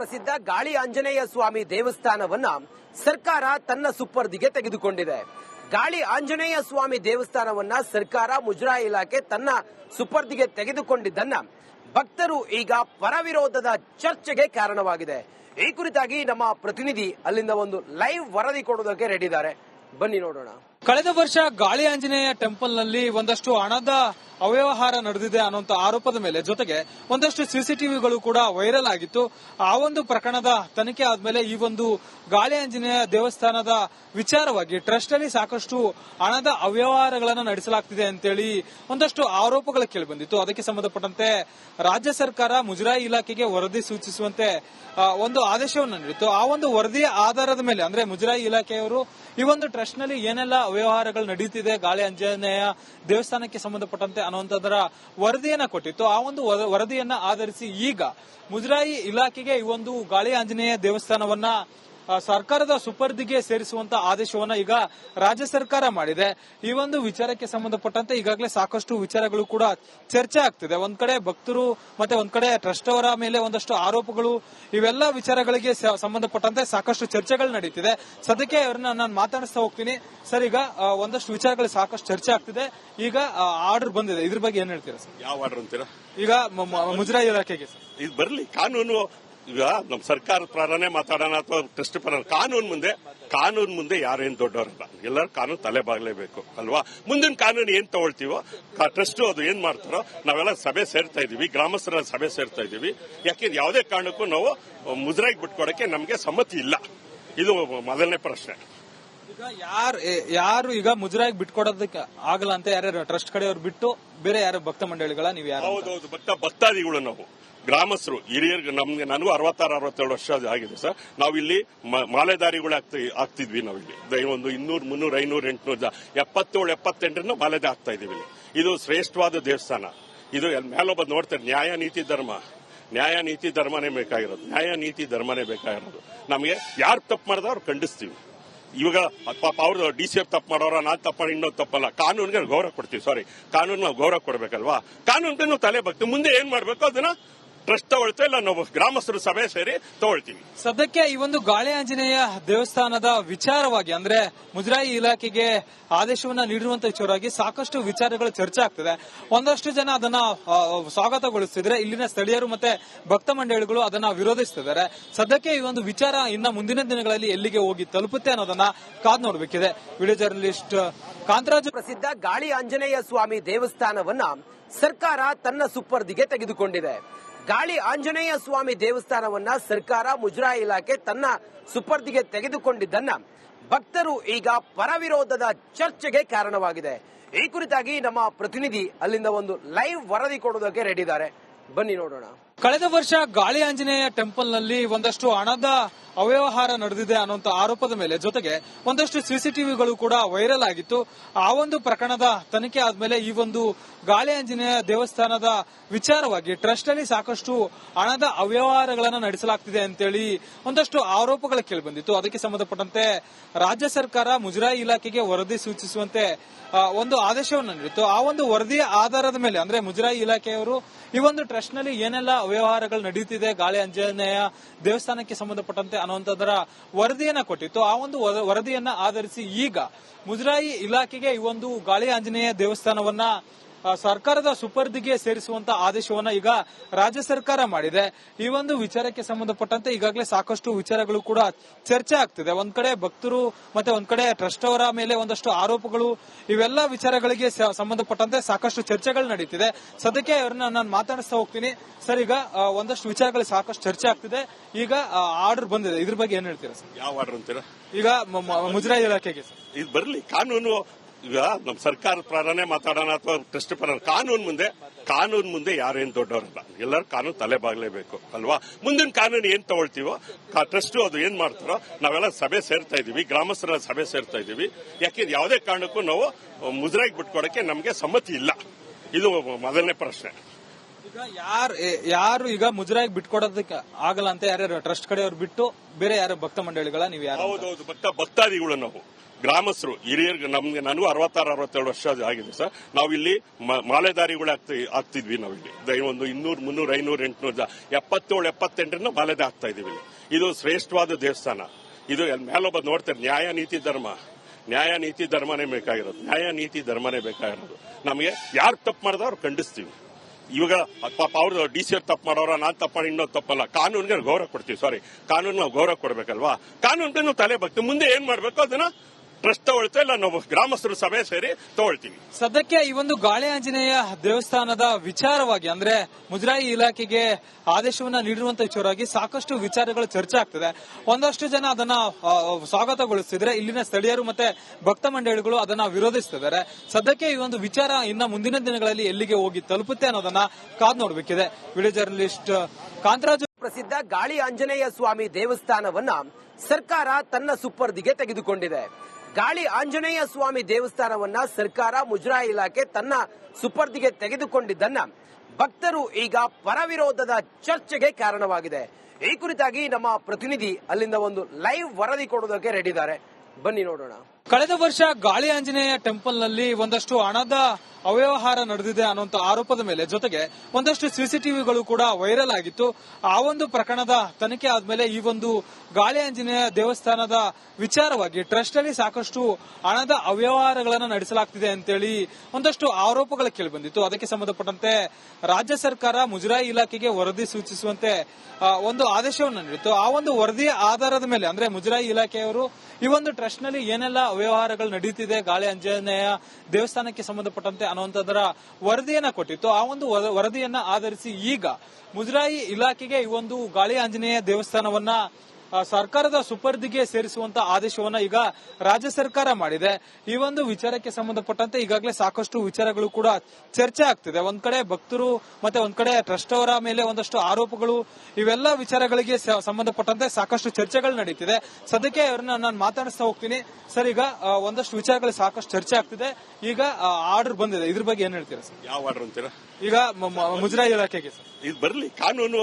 ಪ್ರಸಿದ್ಧ ಗಾಳಿ ಆಂಜನೇಯ ಸ್ವಾಮಿ ದೇವಸ್ಥಾನವನ್ನ ಸರ್ಕಾರ ತನ್ನ ಸುಪರ್ದಿಗೆ ತೆಗೆದುಕೊಂಡಿದೆ. ಗಾಳಿ ಆಂಜನೇಯ ಸ್ವಾಮಿ ದೇವಸ್ಥಾನವನ್ನ ಸರ್ಕಾರ ಮುಜರಾಯಿ ಇಲಾಖೆ ತನ್ನ ಸುಪರ್ದಿಗೆ ತೆಗೆದುಕೊಂಡಿದ್ದನ್ನ ಭಕ್ತರು ಈಗ ಪರವಿರೋಧದ ಚರ್ಚೆಗೆ ಕಾರಣವಾಗಿದೆ. ಈ ಕುರಿತಾಗಿ ನಮ್ಮ ಪ್ರತಿನಿಧಿ ಅಲ್ಲಿಂದ ಒಂದು ಲೈವ್ ವರದಿ ಕೊಡೋದಕ್ಕೆ ರೆಡಿ ಇದ್ದಾರೆ. ಬನ್ನಿ ನೋಡೋಣ. ಕಳೆದ ವರ್ಷ ಗಾಳಿ ಆಂಜನೇಯ ಟೆಂಪಲ್ನಲ್ಲಿ ಒಂದಷ್ಟು ಹಣದ ಅವ್ಯವಹಾರ ನಡೆದಿದೆ ಅನ್ನುವಂತ ಆರೋಪದ ಮೇಲೆ ಜೊತೆಗೆ ಒಂದಷ್ಟು ಸಿಸಿಟಿವಿಗಳು ಕೂಡ ವೈರಲ್ ಆಗಿತ್ತು. ಆ ಒಂದು ಪ್ರಕರಣದ ತನಿಖೆ ಆದ್ಮೇಲೆ ಈ ಒಂದು ಗಾಳಿ ಆಂಜನೇಯ ದೇವಸ್ಥಾನದ ವಿಚಾರವಾಗಿ ಟ್ರಸ್ಟ್ ಅಲ್ಲಿ ಸಾಕಷ್ಟು ಹಣದ ಅವ್ಯವಹಾರಗಳನ್ನು ನಡೆಸಲಾಗ್ತಿದೆ ಅಂತೇಳಿ ಒಂದಷ್ಟು ಆರೋಪಗಳು ಕೇಳಿಬಂದಿತ್ತು. ಅದಕ್ಕೆ ಸಂಬಂಧಪಟ್ಟಂತೆ ರಾಜ್ಯ ಸರ್ಕಾರ ಮುಜರಾಯಿ ಇಲಾಖೆಗೆ ವರದಿ ಸೂಚಿಸುವಂತೆ ಒಂದು ಆದೇಶವನ್ನು ನೀಡಿತ್ತು. ಆ ಒಂದು ವರದಿಯ ಆಧಾರದ ಮೇಲೆ, ಅಂದ್ರೆ ಮುಜರಾಯಿ ಇಲಾಖೆಯವರು ಈ ಒಂದು ಟ್ರಸ್ಟ್ನಲ್ಲಿ ಏನೆಲ್ಲ ಅವ್ಯವಹಾರಗಳು ನಡೀತಿದೆ. ಗಾಳಿ ಆಂಜನೇಯ ದೇವಸ್ಥಾನಕ್ಕೆ ಸಂಬಂಧಪಟ್ಟಂತೆ ಅನ್ನುವಂಥದ್ದರ ವರದಿಯನ್ನ ಕೊಟ್ಟಿತ್ತು. ಆ ಒಂದು ವರ- ವರದಿಯನ್ನ ಆಧರಿಸಿ ಈಗ ಮುಜರಾಯಿ ಇಲಾಖೆಗೆ ಈ ಒಂದು ಗಾಳಿ ಆಂಜನೇಯ ದೇವಸ್ಥಾನವನ್ನ ಸರ್ಕಾರದ ಸುಪರ್ದಿಗೆ ಸೇರಿಸುವಂತ ಆದೇಶವನ್ನ ಈಗ ರಾಜ್ಯ ಸರ್ಕಾರ ಮಾಡಿದೆ. ಈ ಒಂದು ವಿಚಾರಕ್ಕೆ ಸಂಬಂಧಪಟ್ಟಂತೆ ಈಗಾಗಲೇ ಸಾಕಷ್ಟು ವಿಚಾರಗಳು ಕೂಡ ಚರ್ಚೆ ಆಗ್ತಿದೆ. ಒಂದ್ ಕಡೆ ಭಕ್ತರು ಮತ್ತೆ ಒಂದ್ ಕಡೆ ಟ್ರಸ್ಟ್ ಅವರ ಮೇಲೆ ಒಂದಷ್ಟು ಆರೋಪಗಳು ಇವೆಲ್ಲ ವಿಚಾರಗಳಿಗೆ ಸಂಬಂಧಪಟ್ಟಂತೆ ಸಾಕಷ್ಟು ಚರ್ಚೆಗಳು ನಡೀತಿದೆ. ಸದ್ಯಕ್ಕೆ ಅವ್ರನ್ನ ನಾನು ಮಾತಾಡಿಸ್ತಾ ಹೋಗ್ತೀನಿ. ಸರ್ ಈಗ ಒಂದಷ್ಟು ವಿಚಾರಗಳು ಸಾಕಷ್ಟು ಚರ್ಚೆ ಆಗ್ತಿದೆ. ಈಗ ಆರ್ಡರ್ ಬಂದಿದೆ. ಇದ್ರ ಬಗ್ಗೆ ಏನ್ ಹೇಳ್ತೀರಾ ಸರ್? ಯಾವ ಆರ್ಡರ್ ಅಂತೀರಾ? ಈಗ ಮುಜರಾಯಿ ಇಲಾಖೆಗೆ ಸರ್. ಇದು ಬರ್ಲಿ. ಕಾನೂನು ಈಗ ನಮ್ಮ ಸರ್ಕಾರ ಪ್ರಾರನೇ ಮಾತಾಡೋಣ ಅಥವಾ ಟ್ರಸ್ಟ್ ಪರ ಕಾನೂನು ಮುಂದೆ ಕಾನೂನು ಮುಂದೆ ಯಾರೇನು ದೊಡ್ಡವರಲ್ಲ. ಎಲ್ಲರೂ ಕಾನೂನು ತಲೆ ಬಾಗಲೇಬೇಕು ಅಲ್ವಾ? ಮುಂದಿನ ಕಾನೂನು ಏನು ತಗೊಳ್ತೀವೋ ಟ್ರಸ್ಟ್ ಅದು ಏನು ಮಾಡ್ತಾರೋ ನಾವೆಲ್ಲ ಸಭೆ ಸೇರ್ತಾ ಇದೀವಿ ಗ್ರಾಮಸ್ಥರ ಸಭೆ ಸೇರ್ತಾ ಇದೀವಿ. ಯಾಕೆಂದ್ರೆ ಯಾವುದೇ ಕಾರಣಕ್ಕೂ ನಾವು ಮುಜರಾಗಿ ಬಿಟ್ಕೊಡಕ್ಕೆ ನಮಗೆ ಸಮ್ಮತಿ ಇಲ್ಲ. ಇದು ಮೊದಲನೇ ಪ್ರಶ್ನೆ. ಈಗ ಯಾರು ಯಾರು ಈಗ ಮುಜರಾಗಿ ಬಿಟ್ಕೊಡೋದಕ್ಕೆ ಆಗಲ್ಲ ಅಂತ ಯಾರ್ಯಾರು ಟ್ರಸ್ಟ್ ಕಡೆಯವ್ರು ಬಿಟ್ಟು ಬೇರೆ ಯಾರು ಭಕ್ತ ಮಂಡಳಿಗಳ ನೀವು ಯಾರು? ಹೌದೌದು ಭಕ್ತ ಭಕ್ತಾದಿಗಳು ನಾವು. ಗ್ರಾಮಸ್ಥರು, ಹಿರಿಯರಿಗೆ ನಮ್ಗೆ, ನನಗೂ ಅರವತ್ತಾರು ಅರವತ್ತೇಳು ವರ್ಷ ಆಗಿದೆ ಸರ್. ನಾವಿಲ್ಲಿ ಮಾಲೆದಾರಿಗಳು ಆಗ್ತಿ, ಆಗ್ತಿದ್ವಿ ನಾವಿಲ್ಲಿ ಒಂದು ಇನ್ನೂರು, ಮುನ್ನೂರು, ಐನೂರು, ಎಂಟುನೂರು ಎಪ್ಪತ್ತೇಳು, ಎಪ್ಪತ್ತೆಂಟರಿಂದ ಮಾಲೆದೆ ಆಗ್ತಾ ಇದೀವಿ ಇದು ಶ್ರೇಷ್ಠವಾದ ದೇವಸ್ಥಾನ. ಇದು ಮೇಲೊಬ್ಬ ನೋಡ್ತಾರೆ, ನ್ಯಾಯ, ನೀತಿ, ಧರ್ಮ. ನ್ಯಾಯ, ನೀತಿ, ಧರ್ಮನೇ ಬೇಕಾಗಿರೋದು. ನ್ಯಾಯ, ನೀತಿ, ಧರ್ಮನೇ ಬೇಕಾಗಿರೋದು. ನಮಗೆ ಯಾರು ತಪ್ಪು ಮಾಡಿದ ಅವ್ರು ಖಂಡಿಸ್ತೀವಿ. ಇವಾಗ, ಪಾಪ ಅವ್ರದ್ದು ಡಿ ಸಿ ಎಫ್ ತಪ್ಪು ಮಾಡೋರ, ನಾನು ತಪ್ಪ ಇನ್ನೊಂದು ತಪ್ಪಲ್ಲ. ಕಾನೂನಿಗೆ ಗೌರವ ಕೊಡ್ತೀವಿ ಸಾರಿ ಕಾನೂನು ನಾವು ಗೌರವ ಕೊಡಬೇಕಲ್ವಾ? ಕಾನೂನಿಗೆ ತಲೆ ಬಗ್ತೀವಿ ಮುಂದೆ ಏನು ಮಾಡಬೇಕು, ಅದನ್ನ ಟ್ರಸ್ಟ್ ತಗೊಳ್ತೇವೆ ಇಲ್ಲ ನಾವು ಗ್ರಾಮಸ್ಥರು ಸಭೆ ಸೇರಿ ತಗೊಳ್ತೀವಿ ಸದ್ಯಕ್ಕೆ ಈ ಒಂದು ಗಾಳಿ ಆಂಜನೇಯ ದೇವಸ್ಥಾನದ ವಿಚಾರವಾಗಿ ಅಂದ್ರೆ ಮುಜರಾಯಿ ಇಲಾಖೆಗೆ ಆದೇಶವನ್ನ ನೀಡಿರುವಂತ ವಿಚಾರವಾಗಿ ಸಾಕಷ್ಟು ವಿಚಾರಗಳು ಚರ್ಚೆ ಆಗ್ತದೆ. ಒಂದಷ್ಟು ಜನ ಅದನ್ನ ಆ, ಸ್ವಾಗತಗೊಳಿಸ್ತಿದ್ರೆ ಇಲ್ಲಿನ ಸ್ಥಳೀಯರು ಮತ್ತೆ ಭಕ್ತ ಮಂಡಳಿಗಳು ಅದನ್ನ ವಿರೋಧಿಸ್ತಿದ್ದಾರೆ. ಸದ್ಯಕ್ಕೆ ಈ ಒಂದು ವಿಚಾರ ಇನ್ನ ಮುಂದಿನ ದಿನಗಳಲ್ಲಿ ಎಲ್ಲಿಗೆ ಹೋಗಿ ತಲುಪುತ್ತೆ ಅನ್ನೋದನ್ನ ಕಾದ್ ನೋಡ್ಬೇಕಿದೆ. Video journalist Kantharaju. ಪ್ರಸಿದ್ಧ ಗಾಳಿ ಆಂಜನೇಯ ಸ್ವಾಮಿ ದೇವಸ್ಥಾನವನ್ನ ಸರ್ಕಾರ ತನ್ನ ಸುಪರ್ದಿಗೆ ತೆಗೆದುಕೊಂಡಿದೆ. ಗಾಳಿ ಆಂಜನೇಯ ಸ್ವಾಮಿ ದೇವಸ್ಥಾನವನ್ನ ಸರ್ಕಾರ ಮುಜರಾಯಿ ಇಲಾಖೆ ತನ್ನ ಸುಪರ್ದಿಗೆ ತೆಗೆದುಕೊಂಡಿದ್ದನ್ನ ಭಕ್ತರು ಈಗ ಪರವಿರೋಧದ ಚರ್ಚೆಗೆ ಕಾರಣವಾಗಿದೆ. ಈ ಕುರಿತಾಗಿ ನಮ್ಮ ಪ್ರತಿನಿಧಿ ಅಲ್ಲಿಂದ ಒಂದು ಲೈವ್ ವರದಿ ಕೊಡೋದಕ್ಕೆ ರೆಡಿ ಇದ್ದಾರೆ. ಬನ್ನಿ ನೋಡೋಣ. ಕಳೆದ ವರ್ಷ ಗಾಳಿ ಆಂಜನೇಯ ಟೆಂಪಲ್ನಲ್ಲಿ ಒಂದಷ್ಟು ಹಣದ ಅವ್ಯವಹಾರ ನಡೆದಿದೆ ಅನ್ನುವಂತ ಆರೋಪದ ಮೇಲೆ ಜೊತೆಗೆ ಒಂದಷ್ಟು ಸಿಸಿಟಿವಿಗಳು ಕೂಡ ವೈರಲ್ ಆಗಿತ್ತು. ಆ ಒಂದು ಪ್ರಕರಣದ ತನಿಖೆ ಆದ್ಮೇಲೆ ಈ ಒಂದು ಗಾಳಿ ಆಂಜನೇಯ ದೇವಸ್ಥಾನದ ವಿಚಾರವಾಗಿ ಟ್ರಸ್ಟ್ ಅಲ್ಲಿ ಸಾಕಷ್ಟು ಹಣದ ಅವ್ಯವಹಾರಗಳನ್ನು ನಡೆಸಲಾಗ್ತಿದೆ ಅಂತೇಳಿ ಒಂದಷ್ಟು ಆರೋಪಗಳು ಕೇಳಿಬಂದಿತ್ತು. ಅದಕ್ಕೆ ಸಂಬಂಧಪಟ್ಟಂತೆ ರಾಜ್ಯ ಸರ್ಕಾರ ಮುಜರಾಯಿ ಇಲಾಖೆಗೆ ವರದಿ ಸೂಚಿಸುವಂತೆ ಒಂದು ಆದೇಶವನ್ನು ನೀಡಿತ್ತು. ಆ ಒಂದು ವರದಿಯ ಆಧಾರದ ಮೇಲೆ, ಅಂದ್ರೆ ಮುಜರಾಯಿ ಇಲಾಖೆಯವರು ಈ ಒಂದು ಟ್ರಸ್ಟ್ನಲ್ಲಿ ಏನೆಲ್ಲ ಅವ್ಯವಹಾರಗಳು ನಡೆಯುತ್ತಿದೆ ಗಾಳಿ ಆಂಜನೇಯ ದೇವಸ್ಥಾನಕ್ಕೆ ಸಂಬಂಧಪಟ್ಟಂತೆ ಅನ್ನುವಂಥದ್ದರ ವರದಿಯನ್ನ ಕೊಟ್ಟಿತ್ತು. ಆ ಒಂದು ವರ- ವರದಿಯನ್ನ ಆಧರಿಸಿ ಈಗ ಮುಜರಾಯಿ ಇಲಾಖೆಗೆ ಈ ಒಂದು ಗಾಳಿ ಆಂಜನೇಯ ದೇವಸ್ಥಾನವನ್ನ ಸರ್ಕಾರದ ಸುಪರ್ದಿಗೆ ಸೇರಿಸುವಂತ ಆದೇಶವನ್ನ ಈಗ ರಾಜ್ಯ ಸರ್ಕಾರ ಮಾಡಿದೆ. ಈ ಒಂದು ವಿಚಾರಕ್ಕೆ ಸಂಬಂಧಪಟ್ಟಂತೆ ಈಗಾಗಲೇ ಸಾಕಷ್ಟು ವಿಚಾರಗಳು ಕೂಡ ಚರ್ಚೆ ಆಗ್ತಿದೆ. ಒಂದ್ ಕಡೆ ಭಕ್ತರು ಮತ್ತೆ ಒಂದ್ ಕಡೆ ಟ್ರಸ್ಟ್ ಅವರ ಮೇಲೆ ಒಂದಷ್ಟು ಆರೋಪಗಳು ಇವೆಲ್ಲ ವಿಚಾರಗಳಿಗೆ ಸಂಬಂಧಪಟ್ಟಂತೆ ಸಾಕಷ್ಟು ಚರ್ಚೆಗಳು ನಡೀತಿದೆ. ಸದ್ಯಕ್ಕೆ ಅವ್ರನ್ನ ನಾನು ಮಾತಾಡಿಸ್ತಾ ಹೋಗ್ತೀನಿ. ಸರ್ ಈಗ ಒಂದಷ್ಟು ವಿಚಾರಗಳು ಸಾಕಷ್ಟು ಚರ್ಚೆ ಆಗ್ತಿದೆ. ಈಗ ಆರ್ಡರ್ ಬಂದಿದೆ. ಇದ್ರ ಬಗ್ಗೆ ಏನ್ ಹೇಳ್ತೀರಾ ಸರ್? ಯಾವ ಆರ್ಡರ್ ಅಂತೀರಾ? ಈಗ ಮುಜರಾಯಿ ಇಲಾಖೆಗೆ ಸರ್. ಇದು ಬರಲಿ. ಕಾನೂನು ಈಗ ನಮ್ಮ ಸರ್ಕಾರ ಪ್ರಾರನೇ ಮಾತಾಡೋಣ ಅಥವಾ ಟ್ರಸ್ಟ್ ಪರ ಕಾನೂನು ಮುಂದೆ ಕಾನೂನು ಮುಂದೆ ಯಾರೇನು ದೊಡ್ಡವರಲ್ಲ. ಎಲ್ಲರೂ ಕಾನೂನು ತಲೆ ಬಾಗಲೇಬೇಕು ಅಲ್ವಾ? ಮುಂದಿನ ಕಾನೂನು ಏನು ತಗೊಳ್ತೀವೋ ಟ್ರಸ್ಟ್ ಅದು ಏನು ಮಾಡ್ತಾರೋ ನಾವೆಲ್ಲ ಸಭೆ ಸೇರ್ತಾ ಇದೀವಿ ಗ್ರಾಮಸ್ಥರ ಸಭೆ ಸೇರ್ತಾ ಇದೀವಿ ಯಾಕೆಂದ್ರೆ ಯಾವುದೇ ಕಾರಣಕ್ಕೂ ನಾವು ಮುಜರಾಗಿ ಬಿಟ್ಕೊಡಕ್ಕೆ ನಮಗೆ ಸಮ್ಮತಿ ಇಲ್ಲ. ಇದು ಮೊದಲನೇ ಪ್ರಶ್ನೆ. ಈಗ ಯಾರು ಯಾರು ಈಗ ಮುಜರಾಗಿ ಬಿಟ್ಕೊಡೋದಕ್ಕೆ ಆಗಲ್ಲ ಅಂತ ಯಾರ್ಯಾರು ಟ್ರಸ್ಟ್ ಕಡೆಯವ್ರು ಬಿಟ್ಟು ಬೇರೆ ಯಾರು ಭಕ್ತ ಮಂಡಳಿಗಳ ನೀವು ಯಾರು ಹೌದು ಹೌದೌದು ಭಕ್ತ ಭಕ್ತಾದಿಗಳು ನಾವು. ಗ್ರಾಮಸ್ಥರು, ಹಿರಿಯರಿಗೆ ನಮ್ಗೆ ನನಗೂ ಅರವತ್ತಾರು ಅರವತ್ತೇಳು ವರ್ಷ ಆಗಿದೆ ಸರ್. ನಾವಿಲ್ಲಿ ಮಾಲೆದಾರಿಗಳು ಆಗ್ತಿ, ಆಗ್ತಿದ್ವಿ ನಾವಿಲ್ಲಿ ಒಂದು ಇನ್ನೂರು, ಮುನ್ನೂರು, ಐನೂರು, ಎಂಟುನೂರು ಎಪ್ಪತ್ತೇಳು, ಎಪ್ಪತ್ತೆಂಟರಿಂದ ಮಾಲೆದ ಆಗ್ತಾ ಇದೀವಿ ಇದು ಶ್ರೇಷ್ಠವಾದ ದೇವಸ್ಥಾನ. ಇದು ಮೇಲೊಬ್ಬ ನೋಡ್ತಾರೆ, ನ್ಯಾಯ, ನೀತಿ, ಧರ್ಮ. ನ್ಯಾಯ, ನೀತಿ, ಧರ್ಮನೇ ಬೇಕಾಗಿರೋದು. ನ್ಯಾಯ, ನೀತಿ, ಧರ್ಮನೇ ಬೇಕಾಗಿರೋದು. ನಮಗೆ ಯಾರು ತಪ್ಪು ಮಾಡಿದ ಅವ್ರು ಖಂಡಿಸ್ತೀವಿ. ಇವಾಗ ಪಾಪ ಅವ್ರದ್ದು ಡಿ ಸಿ ತಪ್ಪು ಮಾಡೋರ, ನಾನು ತಪ್ಪು ಮಾಡಿ ಇನ್ನೊಂದು ತಪ್ಪಲ್ಲ. ಕಾನೂನಿಗೆ ಗೌರವ ಕೊಡ್ತೀವಿ, ಸಾರಿ. ಕಾನೂನು ನಾವು ಗೌರವ ಕೊಡಬೇಕಲ್ವಾ? ಕಾನೂನಿಗೆ ನಾವು ತಲೆ ಬಗ್ತೀವಿ ಮುಂದೆ ಏನ್ ಮಾಡಬೇಕು ಅದನ್ನ ಟ್ರಸ್ಟ್ ತಗೊಳ್ತಾ ಇಲ್ಲ ನಾವು ಗ್ರಾಮಸ್ಥರು ಸಭೆ ಸೇರಿ ತಗೊಳ್ತೀವಿ. ಸದ್ಯಕ್ಕೆ ಈ ಒಂದು ಗಾಳಿ ಆಂಜನೇಯ ದೇವಸ್ಥಾನದ ವಿಚಾರವಾಗಿ ಅಂದ್ರೆ ಮುಜರಾಯಿ ಇಲಾಖೆಗೆ ಆದೇಶವನ್ನ ನೀಡಿರುವಂತಹ ವಿಚಾರವಾಗಿ ಸಾಕಷ್ಟು ವಿಚಾರಗಳು ಚರ್ಚೆ ಆಗ್ತದೆ. ಒಂದಷ್ಟು ಜನ ಅದನ್ನ ಸ್ವಾಗತಗೊಳಿಸಿದ್ರೆ ಇಲ್ಲಿನ ಸ್ಥಳೀಯರು ಮತ್ತೆ ಭಕ್ತ ಮಂಡಳಿಗಳು ಅದನ್ನ ವಿರೋಧಿಸುತ್ತಿದ್ದಾರೆ ಸದ್ಯಕ್ಕೆ ಈ ಒಂದು ವಿಚಾರ ಇನ್ನ ಮುಂದಿನ ದಿನಗಳಲ್ಲಿ ಎಲ್ಲಿಗೆ ಹೋಗಿ ತಲುಪುತ್ತೆ ಅನ್ನೋದನ್ನ ಕಾದ್ ನೋಡಬೇಕಿದೆ. Video journalist Kantharaju. ಪ್ರಸಿದ್ಧ ಗಾಳಿ ಆಂಜನೇಯ ಸ್ವಾಮಿ ದೇವಸ್ಥಾನವನ್ನ ಸರ್ಕಾರ ತನ್ನ ಸುಪರ್ದಿಗೆ ತೆಗೆದುಕೊಂಡಿದೆ. ಗಾಳಿ ಆಂಜನೇಯ ಸ್ವಾಮಿ ದೇವಸ್ಥಾನವನ್ನ ಸರ್ಕಾರ, ಮುಜರಾಯಿ ಇಲಾಖೆ ತನ್ನ ಸುಪರ್ದಿಗೆ ತೆಗೆದುಕೊಂಡಿದ್ದನ್ನ ಭಕ್ತರು ಈಗ ಪರವಿರೋಧದ ಚರ್ಚೆಗೆ ಕಾರಣವಾಗಿದೆ. ಈ ಕುರಿತಾಗಿ ನಮ್ಮ ಪ್ರತಿನಿಧಿ ಅಲ್ಲಿಂದ ಒಂದು ಲೈವ್ ವರದಿ ಕೊಡೋದಕ್ಕೆ ರೆಡಿ ಇದ್ದಾರೆ. ಬನ್ನಿ ನೋಡೋಣ. ಕಳೆದ ವರ್ಷ ಗಾಳಿ ಆಂಜನೇಯ ಟೆಂಪಲ್ನಲ್ಲಿ ಒಂದಷ್ಟು ಹಣದ ಅವ್ಯವಹಾರ ನಡೆದಿದೆ ಅನ್ನುವಂತ ಆರೋಪದ ಮೇಲೆ ಜೊತೆಗೆ ಒಂದಷ್ಟು ಸಿಸಿಟಿವಿಗಳು ಕೂಡ ವೈರಲ್ ಆಗಿತ್ತು. ಆ ಒಂದು ಪ್ರಕರಣದ ತನಿಖೆ ಆದ್ಮೇಲೆ ಈ ಒಂದು ಗಾಳಿ ಆಂಜನೇಯ ದೇವಸ್ಥಾನದ ವಿಚಾರವಾಗಿ ಟ್ರಸ್ಟ್ ಅಲ್ಲಿ ಸಾಕಷ್ಟು ಹಣದ ಅವ್ಯವಹಾರಗಳನ್ನು ನಡೆಸಲಾಗ್ತಿದೆ ಅಂತೇಳಿ ಒಂದಷ್ಟು ಆರೋಪಗಳು ಕೇಳಿಬಂದಿತ್ತು. ಅದಕ್ಕೆ ಸಂಬಂಧಪಟ್ಟಂತೆ ರಾಜ್ಯ ಸರ್ಕಾರ ಮುಜರಾಯಿ ಇಲಾಖೆಗೆ ವರದಿ ಸೂಚಿಸುವಂತೆ ಒಂದು ಆದೇಶವನ್ನು ನೀಡಿತ್ತು. ಆ ಒಂದು ವರದಿಯ ಆಧಾರದ ಮೇಲೆ, ಅಂದ್ರೆ ಮುಜರಾಯಿ ಇಲಾಖೆಯವರು ಈ ಒಂದು ಟ್ರಸ್ಟ್ನಲ್ಲಿ ಏನೆಲ್ಲ ಅವ್ಯವಹಾರಗಳು ನಡೀತಿದೆ, ಗಾಳಿ ಆಂಜನೇಯ ದೇವಸ್ಥಾನಕ್ಕೆ ಸಂಬಂಧಪಟ್ಟಂತೆ ಅನ್ನುವಂಥದ್ದರ ವರದಿಯನ್ನ ಕೊಟ್ಟಿತ್ತು. ಆ ಒಂದು ವರ- ವರದಿಯನ್ನ ಆಧರಿಸಿ ಈಗ ಮುಜರಾಯಿ ಇಲಾಖೆಗೆ ಈ ಒಂದು ಗಾಳಿ ಆಂಜನೇಯ ದೇವಸ್ಥಾನವನ್ನ ಸರ್ಕಾರದ ಸುಪರ್ದಿಗೆ ಸೇರಿಸುವಂತ ಆದೇಶವನ್ನ ಈಗ ರಾಜ್ಯ ಸರ್ಕಾರ ಮಾಡಿದೆ. ಈ ಒಂದು ವಿಚಾರಕ್ಕೆ ಸಂಬಂಧಪಟ್ಟಂತೆ ಈಗಾಗಲೇ ಸಾಕಷ್ಟು ವಿಚಾರಗಳು ಕೂಡ ಚರ್ಚೆ ಆಗ್ತಿದೆ. ಒಂದ್ ಕಡೆ ಭಕ್ತರು ಮತ್ತೆ ಒಂದ್ ಕಡೆ ಟ್ರಸ್ಟ್ ಅವರ ಮೇಲೆ ಒಂದಷ್ಟು ಆರೋಪಗಳು ಇವೆಲ್ಲ ವಿಚಾರಗಳಿಗೆ ಸಂಬಂಧಪಟ್ಟಂತೆ ಸಾಕಷ್ಟು ಚರ್ಚೆಗಳು ನಡೀತಿದೆ. ಸದ್ಯಕ್ಕೆ ಅವರನ್ನ ನಾನು ಮಾತಾಡಿಸ್ತಾ ಹೋಗ್ತೀನಿ. ಸರ್ ಈಗ ಒಂದಷ್ಟು ವಿಚಾರಗಳು ಸಾಕಷ್ಟು ಚರ್ಚೆ ಆಗ್ತಿದೆ. ಈಗ ಆರ್ಡರ್ ಬಂದಿದೆ. ಇದ್ರ ಬಗ್ಗೆ ಏನ್ ಹೇಳ್ತೀರಾ ಸರ್? ಯಾವ ಆರ್ಡರ್ ಅಂತೀರಾ? ಈಗ ಮುಜರಾಯಿ ಇಲಾಖೆಗೆ ಸರ್. ಇದು ಬರಲಿ. ಕಾನೂನು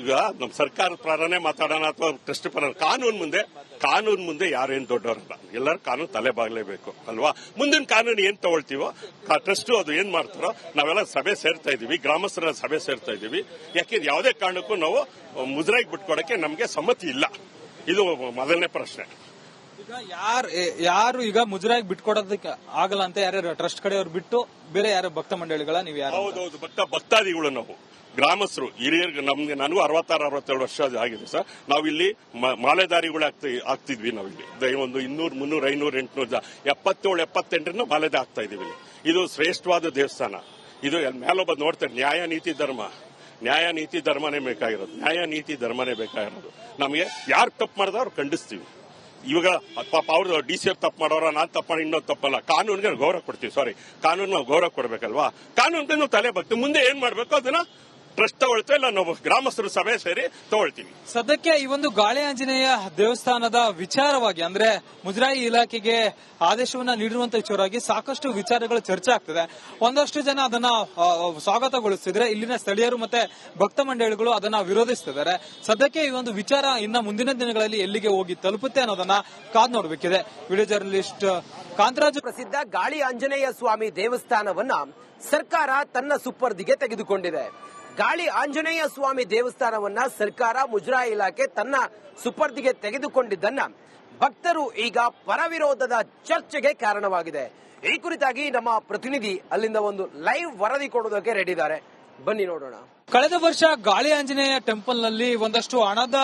ಈಗ ನಮ್ಮ ಸರ್ಕಾರ ಪ್ರಾರನೇ ಮಾತಾಡೋಣ ಅಥವಾ ಟ್ರಸ್ಟ್ ಪರ ಕಾನೂನು ಮುಂದೆ ಕಾನೂನು ಮುಂದೆ ಯಾರೇನ್ ದೊಡ್ಡವರಲ್ಲ. ಎಲ್ಲರೂ ಕಾನೂನು ತಲೆ ಬಾಗಲೇಬೇಕು ಅಲ್ವಾ? ಮುಂದಿನ ಕಾನೂನು ಏನ್ ತಗೊಳ್ತೀವೋ ಟ್ರಸ್ಟ್ ಅದು ಏನ್ ಮಾಡ್ತಾರೋ ನಾವೆಲ್ಲ ಸಭೆ ಸೇರ್ತಾ ಇದೀವಿ ಗ್ರಾಮಸ್ಥರ ಸಭೆ ಸೇರ್ತಾ ಇದೀವಿ ಯಾಕೆಂದ್ರೆ ಯಾವುದೇ ಕಾರಣಕ್ಕೂ ನಾವು ಮುಜರಾಗಿ ಬಿಟ್ಕೊಡಕ್ಕೆ ನಮಗೆ ಸಮ್ಮತಿ ಇಲ್ಲ. ಇದು ಮೊದಲನೇ ಪ್ರಶ್ನೆ. ಈಗ ಯಾರು ಯಾರು ಈಗ ಮುಜರಾಗಿ ಬಿಟ್ಕೊಡೋದಕ್ಕೆ ಆಗಲ್ಲ ಅಂತ ಯಾರ್ಯಾರು ಟ್ರಸ್ಟ್ ಕಡೆಯವ್ರು ಬಿಟ್ಟು ಬೇರೆ ಯಾರು ಭಕ್ತ ಮಂಡಳಿಗಳ ನೀವು ಯಾರು? ಹೌದೌದು ಭಕ್ತ ಭಕ್ತಾದಿಗಳು ನಾವು. ಗ್ರಾಮಸ್ಥರು, ಹಿರಿಯರಿಗೆ ನಮ್ಗೆ, ನನಗೂ ಅರವತ್ತಾರು ಅರವತ್ತೇಳು ವರ್ಷ ಆಗಿದೆ ಸರ್. ನಾವಿಲ್ಲಿ ಮ- ಮಾಲೆದಾರಿಗಳು ಆಗ್ತಿ, ಆಗ್ತಿದ್ವಿ ನಾವಿಲ್ಲಿ. ಒಂದು ಇನ್ನೂರು, ಮುನ್ನೂರು, ಐನೂರು, ಎಂಟುನೂರು ಎಪ್ಪತ್ತೇಳು, ಎಪ್ಪತ್ತೆಂಟರಿಂದ ಮಾಲೆದ ಆಗ್ತಾ ಇದೀವಿ ಇದು ಶ್ರೇಷ್ಠವಾದ ದೇವಸ್ಥಾನ. ಇದು ಮೇಲೊಬ್ಬ ನೋಡ್ತಾರೆ, ನ್ಯಾಯ, ನೀತಿ, ಧರ್ಮ. ನ್ಯಾಯ, ನೀತಿ, ಧರ್ಮನೇ ಬೇಕಾಗಿರೋದು. ನ್ಯಾಯ, ನೀತಿ, ಧರ್ಮನೇ ಬೇಕಾಗಿರೋದು. ನಮಗೆ ಯಾರು ತಪ್ಪು ಮಾಡಿದ ಅವ್ರು ಖಂಡಿಸ್ತೀವಿ. ಇವಾಗ ಪಾಪ ಅವ್ರು ಡಿ ಸಿ ಎಫ್ ತಪ್ಪು ಮಾಡೋರ, ನಾನು ತಪ್ಪು ಮಾಡಿ, ಇನ್ನೊಂದು ತಪ್ಪಲ್ಲ. ಕಾನೂನಿಗೆ ಗೌರವ ಕೊಡ್ತೀವಿ, ಸಾರಿ. ಕಾನೂನು ನಾವು ಗೌರವ ಕೊಡಬೇಕಲ್ವಾ? ಕಾನೂನಿಗೆ ತಲೆ ಬರ್ತೀವಿ ಮುಂದೆ ಏನ್ ಮಾಡಬೇಕು? ಅದನ್ನ ಟ್ರಸ್ಟ್ ತಗೊಳ್ತೇವೆ ಇಲ್ಲ. ನಾವು ಗ್ರಾಮಸ್ಥರು ಸಭೆ ಸೇರಿ ತಗೊಳ್ತೀವಿ ಸದ್ಯಕ್ಕೆ ಈ ಒಂದು ಗಾಳಿ ಆಂಜನೇಯ ದೇವಸ್ಥಾನದ ವಿಚಾರವಾಗಿ ಅಂದ್ರೆ ಮುಜರಾಯಿ ಇಲಾಖೆಗೆ ಆದೇಶವನ್ನ ನೀಡಿರುವಂತ ವಿಚಾರವಾಗಿ ಸಾಕಷ್ಟು ವಿಚಾರಗಳು ಚರ್ಚೆ ಆಗ್ತದೆ. ಒಂದಷ್ಟು ಜನ ಅದನ್ನ ಸ್ವಾಗತಗೊಳಿಸಿದ್ರೆ ಇಲ್ಲಿನ ಸ್ಥಳೀಯರು ಮತ್ತೆ ಭಕ್ತ ಮಂಡಳಿಗಳು ಅದನ್ನ ವಿರೋಧಿಸ್ತಿದ್ದಾರೆ. ಸದ್ಯಕ್ಕೆ ಈ ಒಂದು ವಿಚಾರ ಇನ್ನ ಮುಂದಿನ ದಿನಗಳಲ್ಲಿ ಎಲ್ಲಿಗೆ ಹೋಗಿ ತಲುಪುತ್ತೆ ಅನ್ನೋದನ್ನ ಕಾದ್ ನೋಡಬೇಕಿದೆ. Video journalist Kantharaju. ಪ್ರಸಿದ್ಧ ಗಾಳಿ ಆಂಜನೇಯ ಸ್ವಾಮಿ ದೇವಸ್ಥಾನವನ್ನ ಸರ್ಕಾರ ತನ್ನ ಸುಪರ್ದಿಗೆ ತೆಗೆದುಕೊಂಡಿದೆ. ಗಾಳಿ ಆಂಜನೇಯ ಸ್ವಾಮಿ ದೇವಸ್ಥಾನವನ್ನ ಸರ್ಕಾರ ಮುಜರಾಯಿ ಇಲಾಖೆ ತನ್ನ ಸುಪರ್ದಿಗೆ ತೆಗೆದುಕೊಂಡಿದ್ದನ್ನ. ಭಕ್ತರು ಈಗ ಪರವಿರೋಧದ ಚರ್ಚೆಗೆ ಕಾರಣವಾಗಿದೆ. ಈ ಕುರಿತಾಗಿ ನಮ್ಮ ಪ್ರತಿನಿಧಿ ಅಲ್ಲಿಂದ ಒಂದು ಲೈವ್ ವರದಿ ಕೊಡೋದಕ್ಕೆ ರೆಡಿ ಇದ್ದಾರೆ. ಬನ್ನಿ ನೋಡೋಣ. ಕಳೆದ ವರ್ಷ ಗಾಳಿ ಆಂಜನೇಯ ಟೆಂಪಲ್ನಲ್ಲಿ ಒಂದಷ್ಟು ಹಣದ